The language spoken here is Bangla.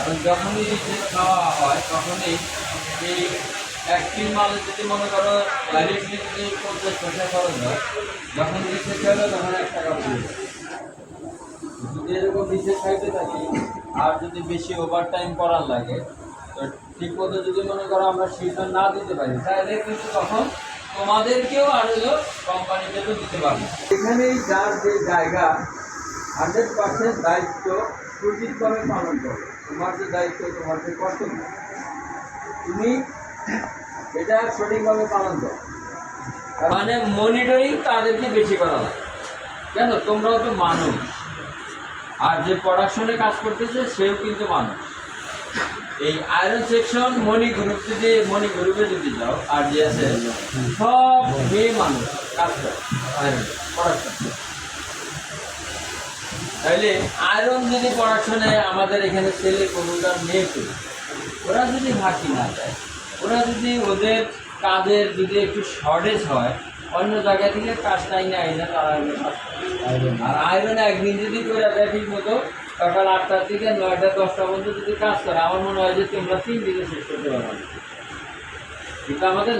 কারণ যখনই রিসেট খাওয়া হয়, তখনই এই একটি মাল যদি মনে করো ডাইরেক্টলি যদি পঞ্চাশ পয়সা খরচ হয়, যখন রিসেট খাবে তখন এক টাকা পড়বে যদি এরকম রিসেট খাইতে থাকি, আর যদি বেশি ওভার টাইম করার লাগে, তো ঠিক মতো যদি মনে করো আমরা সিজন না দিতে পারি, তাহলে কিন্তু তখন তোমাদেরকেও আর হলো কোম্পানিদেরও দিতে পারবে এখানেই যার যে জায়গা হান্ড্রেড পার্সেন্ট দায়িত্ব সঠিকভাবে পালন করো। তোমার যে দায়িত্ব তোমার যে কর্তব্য তুমি এটা সঠিকভাবে পালন করো। মানে মনিটরিং তাদেরকে বেশি করা লাগে কেন তোমরাও তো মানুষ। আর যে প্রোডাকশনে কাজ করতেছে সেও কিন্তু মানুষ। এই আয়রন সেকশন মণি গ্রুপ যদি মণি গ্রুপে যদি যাও আর যে আছে সব মেয়ে মানুষ কাজ করে। আয়রন প্রোডাকশন তাইলে আয়রন যদি প্রোডাকশনে আমাদের এখানে ছেলে কোনোটা করি ওরা যদি ফাঁকি না দেয় ওরা যদি ওদের কাজের যদি একটু শর্টেজ হয়, অন্য জায়গা থেকে কাজ নাই না আইনা তারা আর আয়রনে একদিন যদি করে দেয় ঠিক মতো, সকাল আটটার থেকে নয়টা দশটা পর্যন্ত যদি কাজ করে, আমার মনে হয় যে তোমরা তিন দিনে শেষ করতে পারবে না। কিন্তু আমাদের